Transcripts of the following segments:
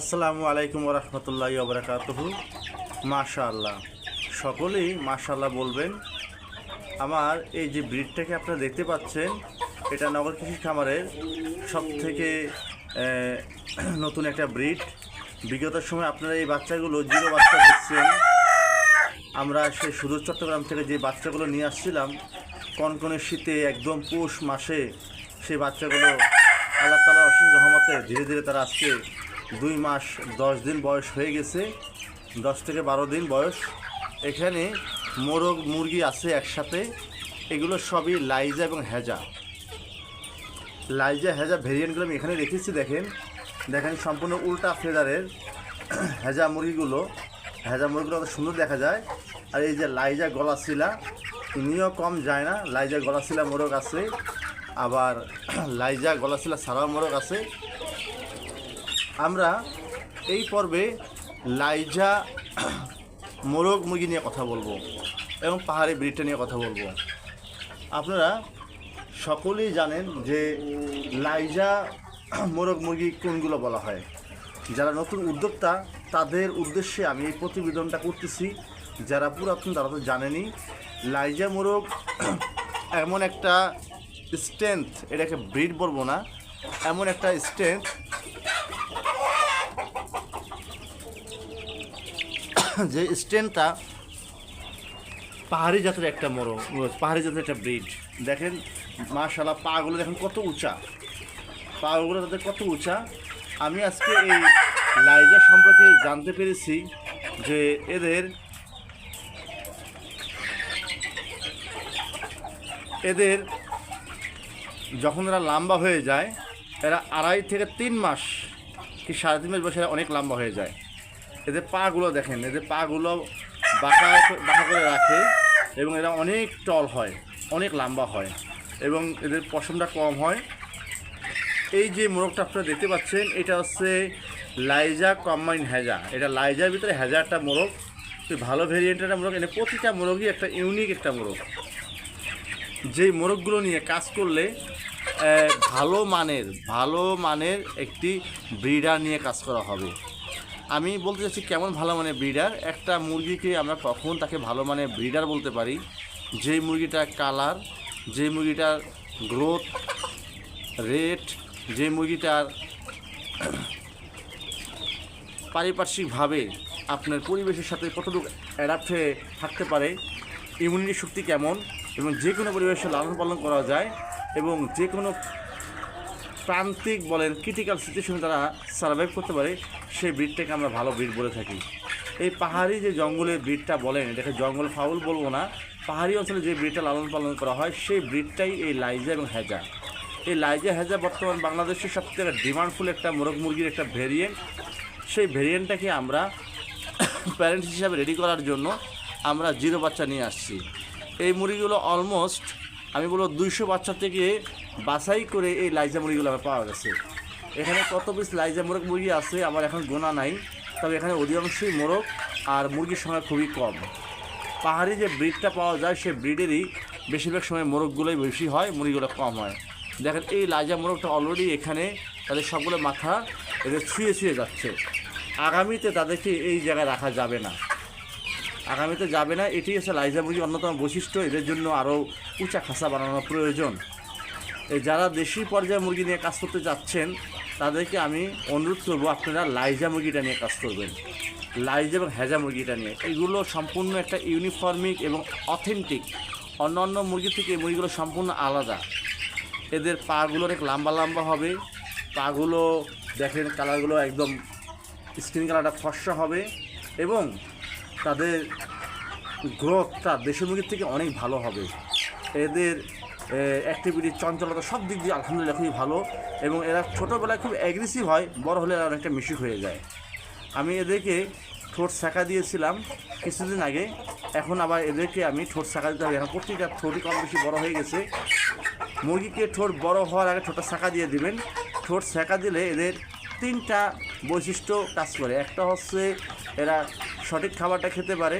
আসসালামু আলাইকুম রহমতুল্লাহ ওবরাকাতহু। মাশাআল্লাহ। সকলেই মাশাআল্লাহ বলবেন, আমার এই যে ব্রিডটাকে আপনারা দেখতে পাচ্ছেন, এটা নগর কৃষি খামারের সব থেকে নতুন একটা ব্রিড। বিগত সময় আপনারা এই বাচ্চাগুলো, জিরো বাচ্চা দেখছেন। আমরা সেই সুদূর চট্টগ্রাম থেকে যে বাচ্চাগুলো নিয়ে আসছিলাম, কনকনে শীতে একদম পৌষ মাসে সেই বাচ্চাগুলো আল্লাহ তালা অসীম রহমতে ধীরে ধীরে তারা আজকে দুই মাস দশ দিন বয়স হয়ে গেছে, দশ থেকে বারো দিন বয়স। এখানে মোরগ, মুরগি আছে একসাথে, এগুলো সবই লাইজা এবং হেজা। লাইজা, হেজা ভেরিয়েন্টগুলো আমি এখানে রেখেছি, দেখেন। দেখেন, সম্পূর্ণ উল্টা ফেদারের হেজা মুরগিগুলো। হেজা মুরগিগুলো অত সুন্দর দেখা যায়। আর এই যে লাইজা গলাশিলা, ইনিও কম যায় না। লাইজা গলাশিলা মোরগ আছে, আবার লাইজা গলাশিলা সারা মোরগ আছে। আমরা এই পর্বে লাইজা মোরগ মুরগি নিয়ে কথা বলব এবং পাহাড়ি ব্রিডটা নিয়ে কথা বলব। আপনারা সকলেই জানেন যে লাইজা মোরগ মুরগি কোনগুলো বলা হয়। যারা নতুন উদ্যোক্তা, তাদের উদ্দেশ্যে আমি এই প্রতিবেদনটা করতেছি। যারা পুরাতন, তারা তো জানেনি, লাইজা মোরগ এমন একটা স্ট্রেংথ এটাকে ব্রিড বলব না, এমন একটা স্ট্রেংথ যে স্ট্রেংথটা পাহাড়ি জাতের একটা মোরগ, পাহাড়ি জাতের একটা ব্রিড দেখেন মাশাল্লাহ পাগুলো দেখেন কত উঁচা। পাগুলো তাদের কত উঁচা। আমি আজকে এই লাইজা সম্পর্কে জানতে পেরেছি যে এদের এদের যখন এরা লম্বা হয়ে যায়, এরা আড়াই থেকে তিন মাস কি সাড়ে তিন মাস এরা অনেক লম্বা হয়ে যায়। এদের পাগুলো দেখেন এদের পাগুলো বাঁকা বাঁকা করে রাখে এবং এরা অনেক টল হয়, অনেক লম্বা হয় এবং এদের পশমটা কম হয়। এই যে মোরগটা আপনারা দেখতে পাচ্ছেন, এটা হচ্ছে লাইজা কম্বাইন হ্যাজা এটা লাইজার ভিতরে হ্যাজা একটা মোরগ ভালো ভেরিয়েন্টের একটা মোরগ। এটা প্রতিটা মোরগই একটা ইউনিক একটা মোরগ। যেই মোরগগুলো নিয়ে কাজ করলে ভালো মানের ভালো মানের একটি ব্রিডার নিয়ে কাজ করা হবে। আমি বলতে চাচ্ছি কেমন ভালো মানে ব্রিডার একটা মুরগিকে আমরা কখন তাকে ভালো মানের ব্রিডার বলতে পারি? যেই মুরগিটার কালার যেই মুরগিটার গ্রোথ রেট যে মুরগিটার পারিপার্শ্বিকভাবে আপনার পরিবেশের সাথে কতটুকু অ্যাডাপ্ট হয়ে থাকতে পারে ইমিউনিটি শক্তি কেমন, এবং যে কোনো পরিবেশে লালন পালন করা যায়, এবং যে কোনো প্রান্তিক বলেন ক্রিটিক্যাল সিচুয়েশনে তারা সার্ভাইভ করতে পারে, সেই ব্রিডটাকে আমরা ভালো ব্রিড বলে থাকি। এই পাহাড়ি যে জঙ্গলের ব্রিডটা বলেন, এটাকে জঙ্গল ফাউল বলব না, পাহাড়ি অঞ্চলে যে ব্রিডটা লালন পালন করা হয়, সেই ব্রিডটাই এই লাইজা এবং হ্যাজা এই লাইজা হ্যাজা বর্তমান বাংলাদেশের সবথেকে ডিমান্ডফুল একটা মোরগ মুরগির একটা ভেরিয়েন্ট সেই ভেরিয়েন্টটাকে আমরা প্যারেন্টস হিসাবে রেডি করার জন্য আমরা জিরো বাচ্চা নিয়ে আসছি। এই মুরগিগুলো অলমোস্ট আমি বলব দুইশো বাচ্চা থেকে বাছাই করে এই লাইজা মুরগিগুলো আমার পাওয়া গেছে। এখানে কত পিস লাইজা মোরগ মুরগি আছে, আমার এখন গোনা নাই। তবে এখানে অধিকাংশই মোরগ আর মুরগির সংখ্যা খুবই কম। পাহাড়ি যে ব্রিডটা পাওয়া যায় সে ব্রিডেরই বেশিরভাগ সময় মোরগগুলোই বেশি হয়, মুরগিগুলো কম হয়। দেখেন, এই লাইজা মোরগটা অলরেডি এখানে তাদের সবগুলো মাথা এদের ছুঁয়ে ছুঁয়ে যাচ্ছে। আগামীতে তাদেরকে এই জায়গায় রাখা যাবে না। আগামীতে যাবে না, এটি হচ্ছে লাইজা মুরগির অন্যতম বৈশিষ্ট্য। এদের জন্য আরও উঁচা খাসা বানানো প্রয়োজন। এই যারা দেশি পর্যায়ে মুরগি নিয়ে কাজ করতে যাচ্ছেন, তাদেরকে আমি অনুরোধ করব, আপনারা লাইজা মুরগিটা নিয়ে কাজ করবেন। লাইজা এবং হেজা মুরগিটা নিয়ে। এগুলো সম্পূর্ণ একটা ইউনিফর্মিক এবং অথেন্টিক। অন্য অন্য মুরগি থেকে এই মুরগিগুলো সম্পূর্ণ আলাদা। এদের পাগুলো অনেক লম্বা লম্বা হবে। পাগুলো দেখেন কালারগুলো একদম স্কিন কালারটা ফর্সা হবে এবং তাদের গ্রোথটা দেশের মুরগির থেকে অনেক ভালো হবে। এদের অ্যাক্টিভিটি চঞ্চলতা সব দিক দিয়ে আলহামদুলিল্লাহ খুবই ভালো এবং এরা ছোটোবেলায় খুব অ্যাগ্রেসিভ হয়, বড় হলে এরা অনেকটা মিশুক হয়ে যায়। আমি এদেরকে ঠোঁট শাঁকা দিয়েছিলাম কিছুদিন আগে, এখন আবার এদেরকে আমি ঠোঁট শাঁকা দিতে হবে। এখন প্রত্যেকটা ঠোঁটই কম বেশি বড় হয়ে গেছে। মুরগিকে ঠোঁট বড় হওয়ার আগে ঠোঁটটা শাঁকা দিয়ে দিবেন। ঠোঁট শাঁকা দিলে এদের তিনটা বৈশিষ্ট্য কাজ করে। একটা হচ্ছে এরা সঠিক খাবারটা খেতে পারে।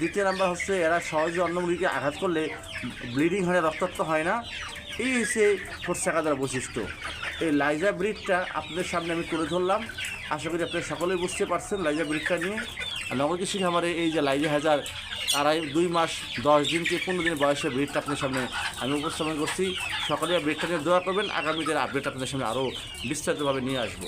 দ্বিতীয় নাম্বার হচ্ছে এরা সহজে অন্য মুরগিকে আঘাত করলে ব্লিডিং হয় না রক্তাক্ত হয় না। এই হচ্ছে দেওয়ার বৈশিষ্ট্য। এই লাইজা ব্রিডটা আপনাদের সামনে আমি তুলে ধরলাম। আশা করি আপনারা সকলেই বুঝতে পারছেন লাইজা ব্রিডটা নিয়ে। আর কৃষি খামারে এই যে লাইজা হাজার, আড়াই, দুই মাস, দশ দিন থেকে পনেরো দিন বয়সের ব্রিডটা আপনার সামনে আমি উপস্থাপন করছি। সকলে ব্রিডটা নিয়ে দোয়া করবেন। আগামী দিনের আপডেট আপনাদের সামনে আরও বিস্তারিতভাবে নিয়ে আসব।